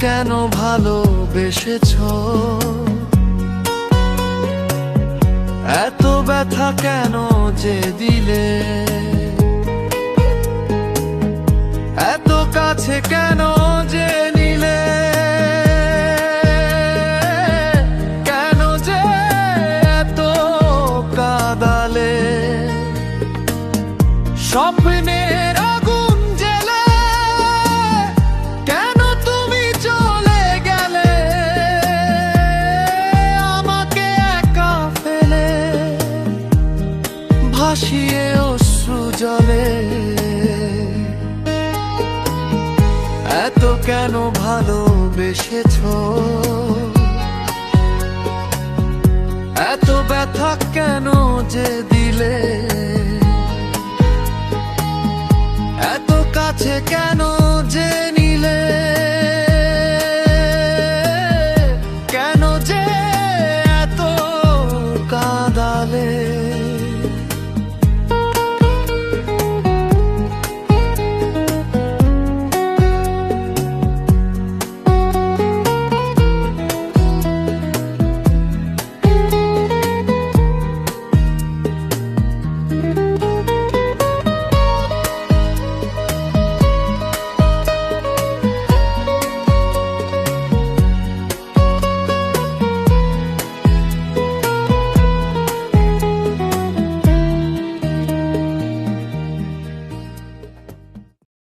কেন ভালোবেসেছ? এত ব্যথা কেন যে দিলে? এত কাছে কেন যে কেন যে এত কাদালে? স্বপ্নের অশ্রু জলে এত কেন ভালোবেসেছ? এত ব্যথা কেন যে দিলে? এত কাছে কেন যে